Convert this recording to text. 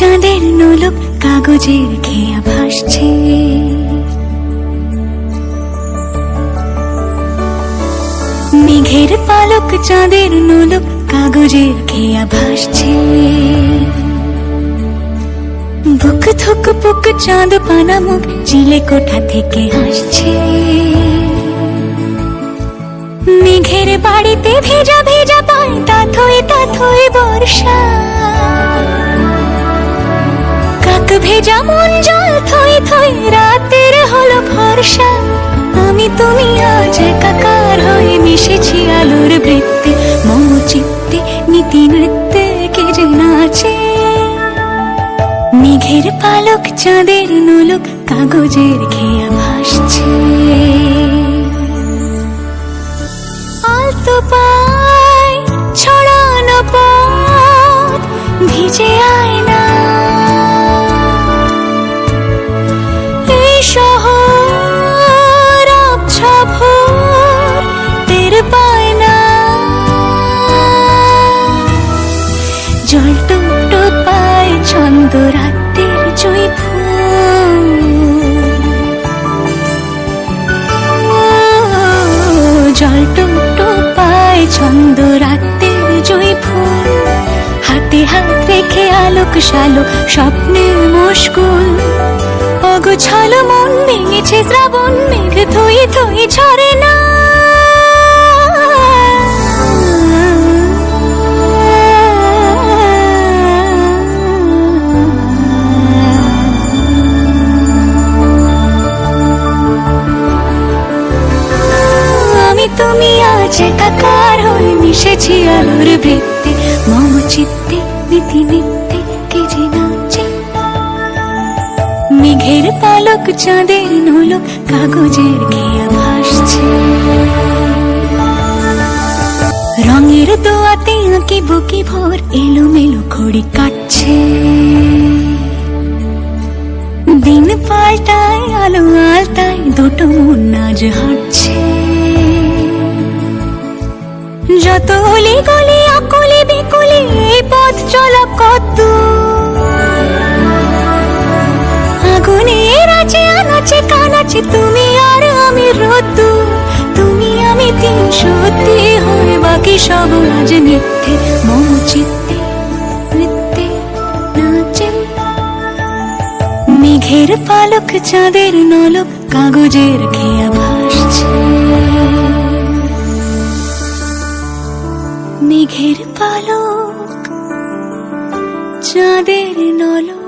চাঁদের নোলক কাগজের খেয়া ভাসছে। মেঘের পালক চাঁদের নোলক কাগজের খেয়া ভাসছে। বুক থুক পুক চাঁদ পানা মুখ চিলে কোঠা থেকে হাসছে মেঘের বাড়িতে ভেজা ভেজা কাক ভেজা মন জল থই থই, রাতের হলো ভরসা। আমি তুমি আজ একাকার হয়ে মিশেছি আলোর বৃত্তে। মম চিত্তে, নীতি নৃত্যে কে যে নাচে। মেঘের পালক, চাঁদের নোলক, কাগজের খেয়া ভাসছে। পায়, ছড়ানো পথ, ভিজে আয় জল টুকটো পায় ছন্দ রাতের জয় জল টুকটো পায় ছন্দ রাতের জয় ফুল। হাতে হাত রেখে আলোক শালো স্বপ্নে মুশকুল। অগোছালো মন ভেঙেছে শ্রাবণ মেঘ থই থই ছড়ে না। আমি আজ একাকার হয়ে মিশেছি আলোর বৃত্তে মম চিত্তে, নীতি নিত্যে কে যে নাচে। মেঘের পালক, চাঁদের নোলক কাগজের খেয়া ভাসছে। রঙের দোয়াতে আঁকি বুকি ভোর, এলোমেলো খড়ি কাটছে। দিন পাল্টায়, আলো আলতায়, দুটো মন আজ হাঁটছে। যত অলি গলি আকলি বিকলি পথ চলা কত আনাচে তুমি আর আমি রতু। তুমি আমি তিন সত্যি হয়ে, বাকি সব আজ মিথ্যে। নাচে। মেঘের পালক, চাঁদের নলক, কাগজের খেয়া চাঁদের নলক